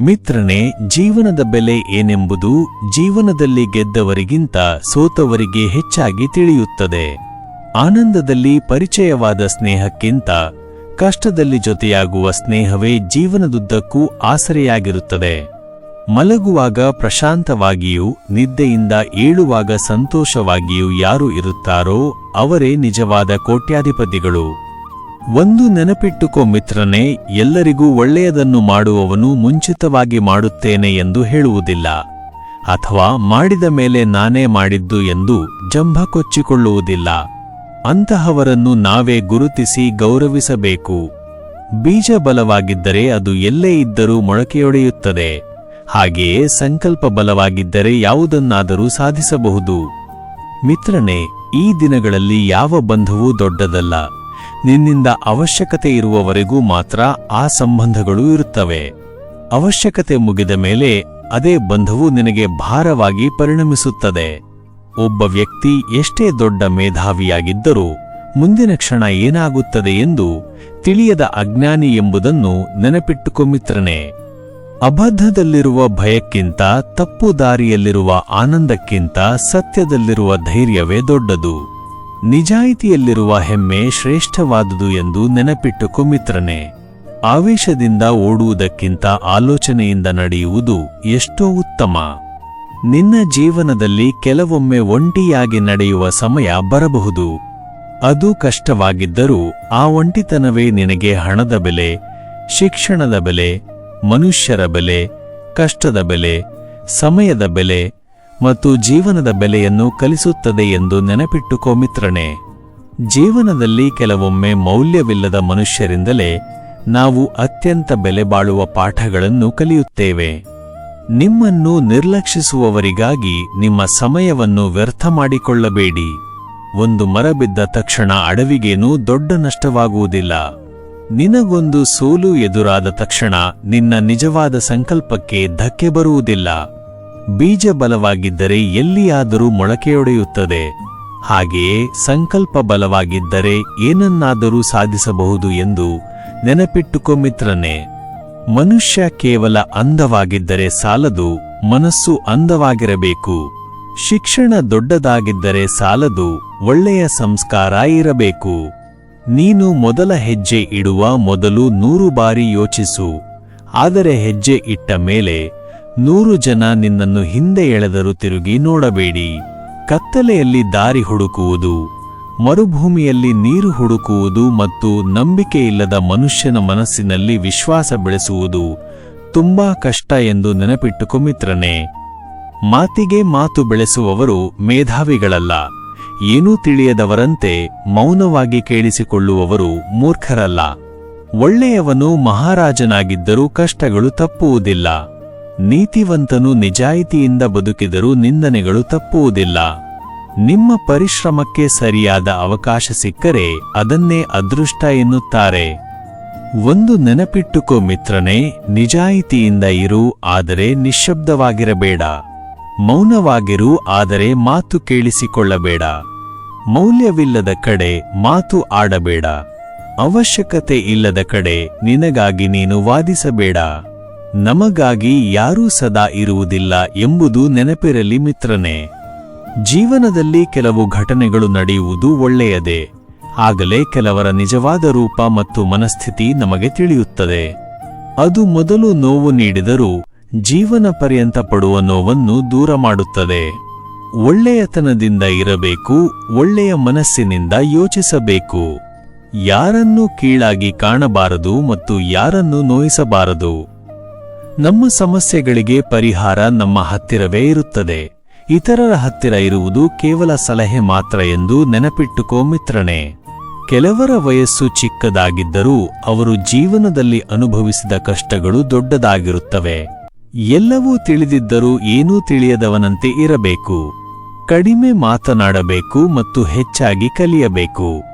ಮಿತ್ರನೇ, ಜೀವನದ ಬೆಲೆ ಏನೆಂಬುದು ಜೀವನದಲ್ಲಿ ಗೆದ್ದವರಿಗಿಂತ ಸೋತವರಿಗೆ ಹೆಚ್ಚಾಗಿ ತಿಳಿಯುತ್ತದೆ. ಆನಂದದಲ್ಲಿ ಪರಿಚಯವಾದ ಸ್ನೇಹಕ್ಕಿಂತ ಕಷ್ಟದಲ್ಲಿ ಜೊತೆಯಾಗುವ ಸ್ನೇಹವೇ ಜೀವನದುದ್ದಕ್ಕೂ ಆಸರೆಯಾಗಿರುತ್ತದೆ. ಮಲಗುವಾಗ ಪ್ರಶಾಂತವಾಗಿಯೂ, ನಿದ್ದೆಯಿಂದ ಏಳುವಾಗ ಸಂತೋಷವಾಗಿಯೂ ಯಾರು ಇರುತ್ತಾರೋ ಅವರೇ ನಿಜವಾದ ಕೋಟ್ಯಾಧಿಪತಿಗಳು. ಒಂದು ನೆನಪಿಟ್ಟುಕೋ ಮಿತ್ರನೇ, ಎಲ್ಲರಿಗೂ ಒಳ್ಳೆಯದನ್ನು ಮಾಡುವವನು ಮುಂಚಿತವಾಗಿ ಮಾಡುತ್ತೇನೆ ಎಂದು ಹೇಳುವುದಿಲ್ಲ. ಅಥವಾ ಮಾಡಿದ ಮೇಲೆ ನಾನೇ ಮಾಡಿದ್ದು ಎಂದು ಜಂಭ ಕೊಚ್ಚಿಕೊಳ್ಳುವುದಿಲ್ಲ. ಅಂತಹವರನ್ನು ನಾವೇ ಗುರುತಿಸಿ ಗೌರವಿಸಬೇಕು. ಬೀಜ ಬಲವಾಗಿದ್ದರೆ ಅದು ಎಲ್ಲೇ ಇದ್ದರೂ ಮೊಳಕೆಯೊಡೆಯುತ್ತದೆ. ಹಾಗೆಯೇ ಸಂಕಲ್ಪ ಬಲವಾಗಿದ್ದರೆ ಯಾವುದನ್ನಾದರೂ ಸಾಧಿಸಬಹುದು. ಮಿತ್ರನೇ, ಈ ದಿನಗಳಲ್ಲಿ ಯಾವ ಬಂಧವೂ ದೊಡ್ಡದಲ್ಲ. ನಿನ್ನಿಂದ ಅವಶ್ಯಕತೆ ಇರುವವರೆಗೂ ಮಾತ್ರ ಆ ಸಂಬಂಧಗಳು ಇರುತ್ತವೆ. ಅವಶ್ಯಕತೆ ಮುಗಿದ ಮೇಲೆ ಅದೇ ಬಂಧವು ನಿನಗೆ ಭಾರವಾಗಿ ಪರಿಣಮಿಸುತ್ತದೆ. ಒಬ್ಬ ವ್ಯಕ್ತಿ ಎಷ್ಟೇ ದೊಡ್ಡ ಮೇಧಾವಿಯಾಗಿದ್ದರೂ ಮುಂದಿನ ಕ್ಷಣ ಏನಾಗುತ್ತದೆ ಎಂದು ತಿಳಿಯದ ಅಜ್ಞಾನಿ ಎಂಬುದನ್ನು ನೆನಪಿಟ್ಟುಕೊ ಮಿತ್ರನೇ. ಅಬದ್ಧದಲ್ಲಿರುವ ಭಯಕ್ಕಿಂತ, ತಪ್ಪು ದಾರಿಯಲ್ಲಿರುವ ಆನಂದಕ್ಕಿಂತ ಸತ್ಯದಲ್ಲಿರುವ ಧೈರ್ಯವೇ ದೊಡ್ಡದು. ನಿಜಾಯಿತಿಯಲ್ಲಿರುವ ಹೆಮ್ಮೆ ಶ್ರೇಷ್ಠವಾದುದು ಎಂದು ನೆನಪಿಟ್ಟುಕೊ ಮಿತ್ರನೇ. ಆವೇಶದಿಂದ ಓಡುವುದಕ್ಕಿಂತ ಆಲೋಚನೆಯಿಂದ ನಡೆಯುವುದು ಎಷ್ಟೋ ಉತ್ತಮ. ನಿನ್ನ ಜೀವನದಲ್ಲಿ ಕೆಲವೊಮ್ಮೆ ಒಂಟಿಯಾಗಿ ನಡೆಯುವ ಸಮಯ ಬರಬಹುದು. ಅದು ಕಷ್ಟವಾಗಿದ್ದರೂ ಆ ಒಂಟಿತನವೇ ನಿನಗೆ ಹಣದ ಬೆಲೆ, ಶಿಕ್ಷಣದ ಬೆಲೆ, ಮನುಷ್ಯರ ಬೆಲೆ, ಕಷ್ಟದ ಬೆಲೆ, ಸಮಯದ ಬೆಲೆ ಮತ್ತು ಜೀವನದ ಬೆಲೆಯನ್ನು ಕಲಿಸುತ್ತದೆ ಎಂದು ನೆನಪಿಟ್ಟುಕೋ ಮಿತ್ರನೇ. ಜೀವನದಲ್ಲಿ ಕೆಲವೊಮ್ಮೆ ಮೌಲ್ಯವಿಲ್ಲದ ಮನುಷ್ಯರಿಂದಲೇ ನಾವು ಅತ್ಯಂತ ಬೆಲೆ ಬಾಳುವ ಪಾಠಗಳನ್ನು ಕಲಿಯುತ್ತೇವೆ. ನಿಮ್ಮನ್ನು ನಿರ್ಲಕ್ಷಿಸುವವರಿಗಾಗಿ ನಿಮ್ಮ ಸಮಯವನ್ನು ವ್ಯರ್ಥ ಮಾಡಿಕೊಳ್ಳಬೇಡಿ. ಒಂದು ಮರ ಬಿದ್ದ ತಕ್ಷಣ ಅಡವಿಗೇನೂ ದೊಡ್ಡ ನಷ್ಟವಾಗುವುದಿಲ್ಲ. ನಿನಗೊಂದು ಸೋಲು ಎದುರಾದ ತಕ್ಷಣ ನಿನ್ನ ನಿಜವಾದ ಸಂಕಲ್ಪಕ್ಕೆ ಧಕ್ಕೆ ಬರುವುದಿಲ್ಲ. ಬೀಜ ಬಲವಾಗಿದ್ದರೆ ಎಲ್ಲಿಯಾದರೂ ಮೊಳಕೆಯೊಡೆಯುತ್ತದೆ. ಹಾಗೆಯೇ ಸಂಕಲ್ಪ ಬಲವಾಗಿದ್ದರೆ ಏನನ್ನಾದರೂ ಸಾಧಿಸಬಹುದು ಎಂದು ನೆನಪಿಟ್ಟುಕೊ ಮಿತ್ರನೇ. ಮನುಷ್ಯ ಕೇವಲ ಅಂದವಾಗಿದ್ದರೆ ಸಾಲದು, ಮನಸ್ಸು ಅಂದವಾಗಿರಬೇಕು. ಶಿಕ್ಷಣ ದೊಡ್ಡದಾಗಿದ್ದರೆ ಸಾಲದು, ಒಳ್ಳೆಯ ಸಂಸ್ಕಾರ ಇರಬೇಕು. ನೀನು ಮೊದಲ ಹೆಜ್ಜೆ ಇಡುವ ಮೊದಲು ನೂರು ಬಾರಿ ಯೋಚಿಸು, ಆದರೆ ಹೆಜ್ಜೆ ಇಟ್ಟ ಮೇಲೆ ನೂರು ಜನ ನಿನ್ನನ್ನು ಹಿಂದೆ ಎಳೆದರೂ ತಿರುಗಿ ನೋಡಬೇಡಿ. ಕತ್ತಲೆಯಲ್ಲಿ ದಾರಿ ಹುಡುಕುವುದು, ಮರುಭೂಮಿಯಲ್ಲಿ ನೀರು ಹುಡುಕುವುದು ಮತ್ತು ನಂಬಿಕೆಯಿಲ್ಲದ ಮನುಷ್ಯನ ಮನಸ್ಸಿನಲ್ಲಿ ವಿಶ್ವಾಸ ಬೆಳೆಸುವುದು ತುಂಬಾ ಕಷ್ಟ ಎಂದು ನೆನಪಿಟ್ಟುಕೊ ಮಿತ್ರನೇ. ಮಾತಿಗೆ ಮಾತು ಬೆಳೆಸುವವರು ಮೇಧಾವಿಗಳಲ್ಲ. ಏನೂ ತಿಳಿಯದವರಂತೆ ಮೌನವಾಗಿ ಕೇಳಿಸಿಕೊಳ್ಳುವವರು ಮೂರ್ಖರಲ್ಲ. ಒಳ್ಳೆಯವನು ಮಹಾರಾಜನಾಗಿದ್ದರೂ ಕಷ್ಟಗಳು ತಪ್ಪುವುದಿಲ್ಲ. ನೀತಿವಂತನು ನಿಜಾಯಿತಿಯಿಂದ ಬದುಕಿದರೂ ನಿಂದನೆಗಳು ತಪ್ಪುವುದಿಲ್ಲ. ನಿಮ್ಮ ಪರಿಶ್ರಮಕ್ಕೆ ಸರಿಯಾದ ಅವಕಾಶ ಸಿಕ್ಕರೆ ಅದನ್ನೇ ಅದೃಷ್ಟ ಎನ್ನುತ್ತಾರೆ. ಒಂದು ನೆನಪಿಟ್ಟುಕೋ ಮಿತ್ರನೇ, ನಿಜಾಯಿತಿಯಿಂದ ಇರು, ಆದರೆ ನಿಶ್ಶಬ್ದವಾಗಿರಬೇಡ. ಮೌನವಾಗಿರು, ಆದರೆ ಮಾತು ಕೇಳಿಸಿಕೊಳ್ಳಬೇಡ. ಮೌಲ್ಯವಿಲ್ಲದ ಕಡೆ ಮಾತು ಆಡಬೇಡ. ಅವಶ್ಯಕತೆ ಇಲ್ಲದ ಕಡೆ ನಿನಗಾಗಿ ನೀನು ವಾದಿಸಬೇಡ. ನಮಗಾಗಿ ಯಾರೂ ಸದಾ ಇರುವುದಿಲ್ಲ ಎಂಬುದು ನೆನಪಿರಲಿ ಮಿತ್ರನೇ. ಜೀವನದಲ್ಲಿ ಕೆಲವು ಘಟನೆಗಳು ನಡೆಯುವುದು ಒಳ್ಳೆಯದೇ. ಆಗಲೇ ಕೆಲವರ ನಿಜವಾದ ರೂಪ ಮತ್ತು ಮನಸ್ಥಿತಿ ನಮಗೆ ತಿಳಿಯುತ್ತದೆ. ಅದು ಮೊದಲು ನೋವು ನೀಡಿದರೂ ಜೀವನ ಪರ್ಯಂತ ಪಡುವ ನೋವನ್ನು ದೂರ ಮಾಡುತ್ತದೆ. ಒಳ್ಳೆಯತನದಿಂದ ಇರಬೇಕು, ಒಳ್ಳೆಯ ಮನಸ್ಸಿನಿಂದ ಯೋಚಿಸಬೇಕು. ಯಾರನ್ನೂ ಕೀಳಾಗಿ ಕಾಣಬಾರದು ಮತ್ತು ಯಾರನ್ನು ನೋಯಿಸಬಾರದು. ನಮ್ಮ ಸಮಸ್ಯೆಗಳಿಗೆ ಪರಿಹಾರ ನಮ್ಮ ಹತ್ತಿರವೇ ಇರುತ್ತದೆ. ಇತರರ ಹತ್ತಿರ ಇರುವುದು ಕೇವಲ ಸಲಹೆ ಮಾತ್ರ ಎಂದು ನೆನಪಿಟ್ಟುಕೋ ಮಿತ್ರನೇ. ಕೆಲವರ ವಯಸ್ಸು ಚಿಕ್ಕದಾಗಿದ್ದರೂ ಅವರು ಜೀವನದಲ್ಲಿ ಅನುಭವಿಸಿದ ಕಷ್ಟಗಳು ದೊಡ್ಡದಾಗಿರುತ್ತವೆ. ಎಲ್ಲವೂ ತಿಳಿದಿದ್ದರೂ ಏನೂ ತಿಳಿಯದವನಂತೆ ಇರಬೇಕು. ಕಡಿಮೆ ಮಾತನಾಡಬೇಕು ಮತ್ತು ಹೆಚ್ಚಾಗಿ ಕಲಿಯಬೇಕು.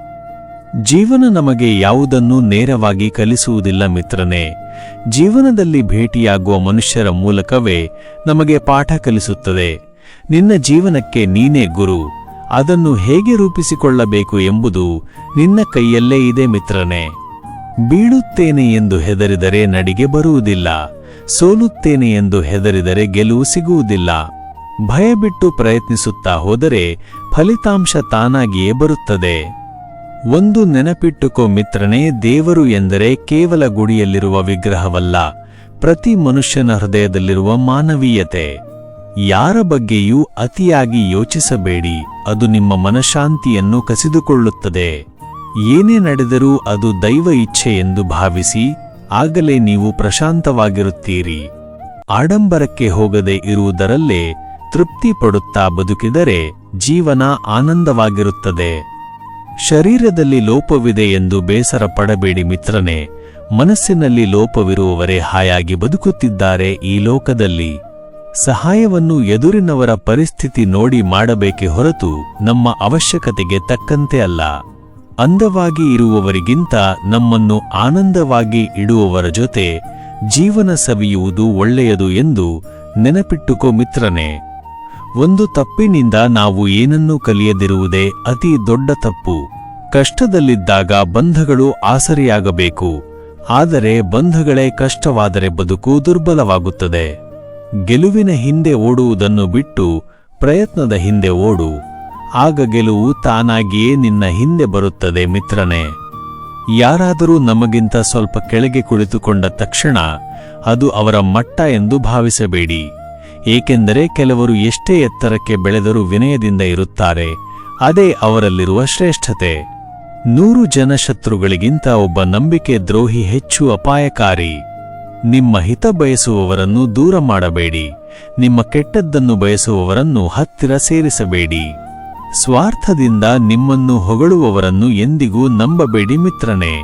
ಜೀವನ ನಮಗೆ ಯಾವುದನ್ನು ನೇರವಾಗಿ ಕಲಿಸುವುದಿಲ್ಲ ಮಿತ್ರನೇ. ಜೀವನದಲ್ಲಿ ಭೇಟಿಯಾಗುವ ಮನುಷ್ಯರ ಮೂಲಕವೇ ನಮಗೆ ಪಾಠ ಕಲಿಸುತ್ತದೆ. ನಿನ್ನ ಜೀವನಕ್ಕೆ ನೀನೇ ಗುರು. ಅದನ್ನು ಹೇಗೆ ರೂಪಿಸಿಕೊಳ್ಳಬೇಕು ಎಂಬುದು ನಿನ್ನ ಕೈಯಲ್ಲೇ ಇದೆ ಮಿತ್ರನೇ. ಬೀಳುತ್ತೇನೆ ಎಂದು ಹೆದರಿದರೆ ನಡಿಗೆ ಬರುವುದಿಲ್ಲ. ಸೋಲುತ್ತೇನೆ ಎಂದು ಹೆದರಿದರೆ ಗೆಲುವು ಸಿಗುವುದಿಲ್ಲ. ಭಯಬಿಟ್ಟು ಪ್ರಯತ್ನಿಸುತ್ತಾ ಹೋದರೆ ಫಲಿತಾಂಶ ತಾನಾಗಿಯೇ ಬರುತ್ತದೆ. ಒಂದು ನೆನಪಿಟ್ಟುಕೋ ಮಿತ್ರನೇ, ದೇವರು ಎಂದರೆ ಕೇವಲ ಗುಡಿಯಲ್ಲಿರುವ ವಿಗ್ರಹವಲ್ಲ, ಪ್ರತಿ ಮನುಷ್ಯನ ಹೃದಯದಲ್ಲಿರುವ ಮಾನವೀಯತೆ. ಯಾರ ಬಗ್ಗೆಯೂ ಅತಿಯಾಗಿ ಯೋಚಿಸಬೇಡಿ, ಅದು ನಿಮ್ಮ ಮನಃಶಾಂತಿಯನ್ನು ಕಸಿದುಕೊಳ್ಳುತ್ತದೆ. ಏನೇ ನಡೆದರೂ ಅದು ದೈವ ಇಚ್ಛೆ ಎಂದು ಭಾವಿಸಿ, ಆಗಲೇ ನೀವು ಪ್ರಶಾಂತವಾಗಿರುತ್ತೀರಿ. ಆಡಂಬರಕ್ಕೆ ಹೋಗದೆ ಇರುವುದರಲ್ಲೇ ತೃಪ್ತಿ ಪಡುತ್ತಾ ಬದುಕಿದರೆ ಜೀವನ ಆನಂದವಾಗಿರುತ್ತದೆ. ಶರೀರದಲ್ಲಿ ಲೋಪವಿದೆ ಎಂದು ಬೇಸರ ಪಡಬೇಡಿ ಮಿತ್ರನೇ. ಮನಸ್ಸಿನಲ್ಲಿ ಲೋಪವಿರುವವರೇ ಹಾಯಾಗಿ ಬದುಕುತ್ತಿದ್ದಾರೆ ಈ ಲೋಕದಲ್ಲಿ. ಸಹಾಯವನ್ನು ಎದುರಿನವರ ಪರಿಸ್ಥಿತಿ ನೋಡಿ ಮಾಡಬೇಕೆ ಹೊರತು ನಮ್ಮ ಅವಶ್ಯಕತೆಗೆ ತಕ್ಕಂತೆ ಅಲ್ಲ. ಅಂದವಾಗಿ ಇರುವವರಿಗಿಂತ ನಮ್ಮನ್ನು ಆನಂದವಾಗಿ ಇಡುವವರ ಜೊತೆ ಜೀವನ ಸವಿಯುವುದು ಒಳ್ಳೆಯದು ಎಂದು ನೆನಪಿಟ್ಟುಕೋ ಮಿತ್ರನೇ. ಒಂದು ತಪ್ಪಿನಿಂದ ನಾವು ಏನನ್ನೂ ಕಲಿಯದಿರುವುದೇ ಅತಿ ದೊಡ್ಡ ತಪ್ಪು. ಕಷ್ಟದಲ್ಲಿದ್ದಾಗ ಬಂಧಗಳು ಆಸರೆಯಾಗಬೇಕು. ಆದರೆ ಬಂಧಗಳೇ ಕಷ್ಟವಾದರೆ ಬದುಕು ದುರ್ಬಲವಾಗುತ್ತದೆ. ಗೆಲುವಿನ ಹಿಂದೆ ಓಡುವುದನ್ನು ಬಿಟ್ಟು ಪ್ರಯತ್ನದ ಹಿಂದೆ ಓಡು. ಆಗ ಗೆಲುವು ತಾನಾಗಿಯೇ ನಿನ್ನ ಹಿಂದೆ ಬರುತ್ತದೆ ಮಿತ್ರನೇ. ಯಾರಾದರೂ ನಮಗಿಂತ ಸ್ವಲ್ಪ ಕೆಳಗೆ ಕುಳಿತುಕೊಂಡ ತಕ್ಷಣ ಅದು ಅವರ ಮಟ್ಟ ಎಂದು ಭಾವಿಸಬೇಡಿ. ಏಕೆಂದರೆ ಕೆಲವರು ಎಷ್ಟೇ ಎತ್ತರಕ್ಕೆ ಬೆಳೆದರೂ ವಿನಯದಿಂದ ಇರುತ್ತಾರೆ, ಅದೇ ಅವರಲ್ಲಿರುವ ಶ್ರೇಷ್ಠತೆ. ನೂರು ಜನ ಶತ್ರುಗಳಿಗಿಂತ ಒಬ್ಬ ನಂಬಿಕೆ ದ್ರೋಹಿ ಹೆಚ್ಚು ಅಪಾಯಕಾರಿ. ನಿಮ್ಮ ಹಿತ ಬಯಸುವವರನ್ನು ದೂರ ಮಾಡಬೇಡಿ, ನಿಮ್ಮ ಕೆಟ್ಟದ್ದನ್ನು ಬಯಸುವವರನ್ನು ಹತ್ತಿರ ಸೇರಿಸಬೇಡಿ. ಸ್ವಾರ್ಥದಿಂದ ನಿಮ್ಮನ್ನು ಹೊಗಳುವವರನ್ನು ಎಂದಿಗೂ ನಂಬಬೇಡಿ ಮಿತ್ರನೇ.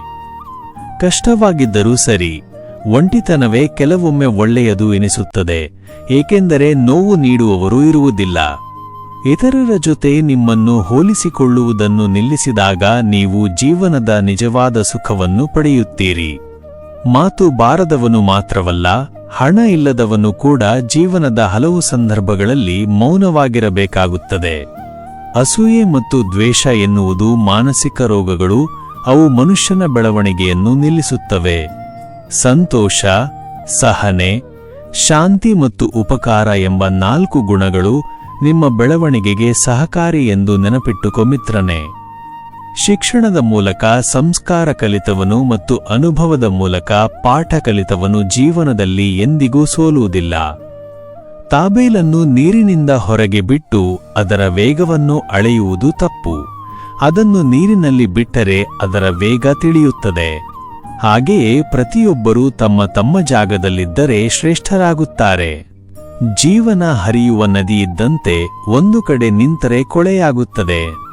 ಕಷ್ಟವಾಗಿದ್ದರೂ ಸರಿ ಒಂಟಿತನವೇ ಕೆಲವೊಮ್ಮೆ ಒಳ್ಳೆಯದು ಎನಿಸುತ್ತದೆ, ಏಕೆಂದರೆ ನೋವು ನೀಡುವವರು ಇರುವುದಿಲ್ಲ. ಇತರರ ಜೊತೆ ನಿಮ್ಮನ್ನು ಹೋಲಿಸಿಕೊಳ್ಳುವುದನ್ನು ನಿಲ್ಲಿಸಿದಾಗ ನೀವು ಜೀವನದ ನಿಜವಾದ ಸುಖವನ್ನು ಪಡೆಯುತ್ತೀರಿ. ಮಾತು ಬಾರದವನು ಮಾತ್ರವಲ್ಲ, ಹಣ ಇಲ್ಲದವನು ಕೂಡ ಜೀವನದ ಹಲವು ಸಂದರ್ಭಗಳಲ್ಲಿ ಮೌನವಾಗಿರಬೇಕಾಗುತ್ತದೆ. ಅಸೂಯೆ ಮತ್ತು ದ್ವೇಷ ಎನ್ನುವುದು ಮಾನಸಿಕ ರೋಗಗಳು, ಅವು ಮನುಷ್ಯನ ಬೆಳವಣಿಗೆಯನ್ನು ನಿಲ್ಲಿಸುತ್ತವೆ. ಸಂತೋಷ, ಸಹನೆ, ಶಾಂತಿ ಮತ್ತು ಉಪಕಾರ ಎಂಬ ನಾಲ್ಕು ಗುಣಗಳು ನಿಮ್ಮ ಬೆಳವಣಿಗೆಗೆ ಸಹಕಾರಿ ಎಂದು ನೆನಪಿಟ್ಟುಕೊ ಮಿತ್ರನೇ. ಶಿಕ್ಷಣದ ಮೂಲಕ ಸಂಸ್ಕಾರ ಕಲಿತವನು ಮತ್ತು ಅನುಭವದ ಮೂಲಕ ಪಾಠ ಕಲಿತವನು ಜೀವನದಲ್ಲಿ ಎಂದಿಗೂ ಸೋಲುವುದಿಲ್ಲ. ತಾಬೇಲನ್ನು ನೀರಿನಿಂದ ಹೊರಗೆ ಬಿಟ್ಟು ಅದರ ವೇಗವನ್ನು ಅಳೆಯುವುದು ತಪ್ಪು. ಅದನ್ನು ನೀರಿನಲ್ಲಿ ಬಿಟ್ಟರೆ ಅದರ ವೇಗ ತಿಳಿಯುತ್ತದೆ. ಹಾಗೆಯೇ ಪ್ರತಿಯೊಬ್ಬರೂ ತಮ್ಮ ತಮ್ಮ ಜಾಗದಲ್ಲಿದ್ದರೆ ಶ್ರೇಷ್ಠರಾಗುತ್ತಾರೆ. ಜೀವನ ಹರಿಯುವ ನದಿಯಿದ್ದಂತೆ ಒಂದು ಕಡೆ ನಿಂತರೆ ಕೊಳೆಯಾಗುತ್ತದೆ.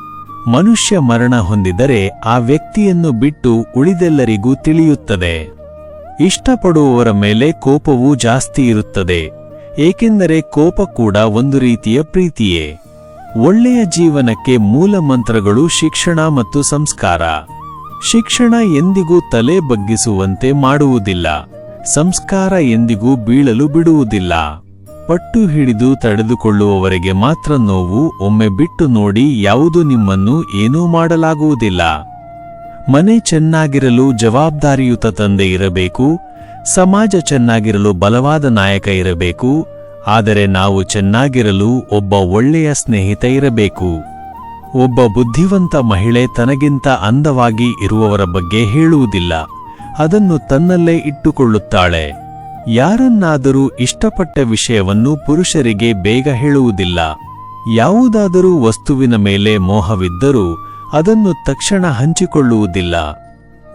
ಮನುಷ್ಯ ಮರಣ ಹೊಂದಿದರೆ ಆ ವ್ಯಕ್ತಿಯನ್ನು ಬಿಟ್ಟು ಉಳಿದೆಲ್ಲರಿಗೂ ತಿಳಿಯುತ್ತದೆ. ಇಷ್ಟಪಡುವವರ ಮೇಲೆ ಕೋಪವೂ ಜಾಸ್ತಿ ಇರುತ್ತದೆ. ಏಕೆಂದರೆ ಕೋಪ ಕೂಡ ಒಂದು ರೀತಿಯ ಪ್ರೀತಿಯೇ. ಒಳ್ಳೆಯ ಜೀವನಕ್ಕೆ ಮೂಲ ಮಂತ್ರಗಳು ಶಿಕ್ಷಣ ಮತ್ತು ಸಂಸ್ಕಾರ. ಶಿಕ್ಷಣ ಎಂದಿಗೂ ತಲೆ ಬಗ್ಗಿಸುವಂತೆ ಮಾಡುವುದಿಲ್ಲ. ಸಂಸ್ಕಾರ ಎಂದಿಗೂ ಬೀಳಲು ಬಿಡುವುದಿಲ್ಲ. ಪಟ್ಟು ಹಿಡಿದು ತಡೆದುಕೊಳ್ಳುವವರೆಗೆ ಮಾತ್ರ ನೋವು, ಒಮ್ಮೆ ಬಿಟ್ಟು ನೋಡಿ ಯಾವುದು ನಿಮ್ಮನ್ನು ಏನೂ ಮಾಡಲಾಗುವುದಿಲ್ಲ. ಮನೆ ಚೆನ್ನಾಗಿರಲು ಜವಾಬ್ದಾರಿಯುತ ತಂದೆ ಇರಬೇಕು, ಸಮಾಜ ಚೆನ್ನಾಗಿರಲು ಬಲವಾದ ನಾಯಕ ಇರಬೇಕು, ಆದರೆ ನಾವು ಚೆನ್ನಾಗಿರಲು ಒಬ್ಬ ಒಳ್ಳೆಯ ಸ್ನೇಹಿತ ಇರಬೇಕು. ಒಬ್ಬ ಬುದ್ಧಿವಂತ ಮಹಿಳೆ ತನಗಿಂತ ಅಂದವಾಗಿ ಇರುವವರ ಬಗ್ಗೆ ಹೇಳುವುದಿಲ್ಲ. ಅದನ್ನು ತನ್ನಲ್ಲೇ ಇಟ್ಟುಕೊಳ್ಳುತ್ತಾಳೆ. ಯಾರನ್ನಾದರೂ ಇಷ್ಟಪಟ್ಟ ವಿಷಯವನ್ನು ಪುರುಷರಿಗೆ ಬೇಗ ಹೇಳುವುದಿಲ್ಲ. ಯಾವುದಾದರೂ ವಸ್ತುವಿನ ಮೇಲೆ ಮೋಹವಿದ್ದರೂ ಅದನ್ನು ತಕ್ಷಣ ಹಂಚಿಕೊಳ್ಳುವುದಿಲ್ಲ.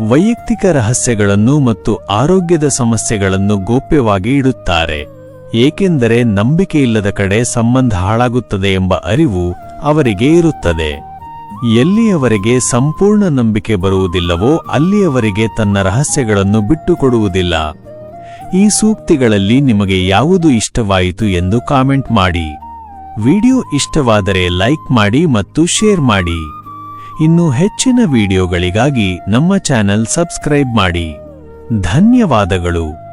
ವೈಯಕ್ತಿಕ ರಹಸ್ಯಗಳನ್ನು ಮತ್ತು ಆರೋಗ್ಯದ ಸಮಸ್ಯೆಗಳನ್ನು ಗೋಪ್ಯವಾಗಿ ಇಡುತ್ತಾರೆ. ಏಕೆಂದರೆ ನಂಬಿಕೆಯಿಲ್ಲದ ಕಡೆ ಸಂಬಂಧ ಹಾಳಾಗುತ್ತದೆ ಎಂಬ ಅರಿವು ಅವರಿಗೆ ಇರುತ್ತದೆ. ಎಲ್ಲಿಯವರೆಗೆ ಸಂಪೂರ್ಣ ನಂಬಿಕೆ ಬರುವುದಿಲ್ಲವೋ ಅಲ್ಲಿಯವರೆಗೆ ತನ್ನ ರಹಸ್ಯಗಳನ್ನು ಬಿಟ್ಟುಕೊಡುವುದಿಲ್ಲ. ಈ ಸೂಕ್ತಿಗಳಲ್ಲಿ ನಿಮಗೆ ಯಾವುದು ಇಷ್ಟವಾಯಿತು ಎಂದು ಕಾಮೆಂಟ್ ಮಾಡಿ. ವಿಡಿಯೋ ಇಷ್ಟವಾದರೆ ಲೈಕ್ ಮಾಡಿ ಮತ್ತು ಶೇರ್ ಮಾಡಿ. ಇನ್ನು ಹೆಚ್ಚಿನ ವಿಡಿಯೋಗಳಿಗಾಗಿ ನಮ್ಮ ಚಾನೆಲ್ ಸಬ್ಸ್ಕ್ರೈಬ್ ಮಾಡಿ. ಧನ್ಯವಾದಗಳು.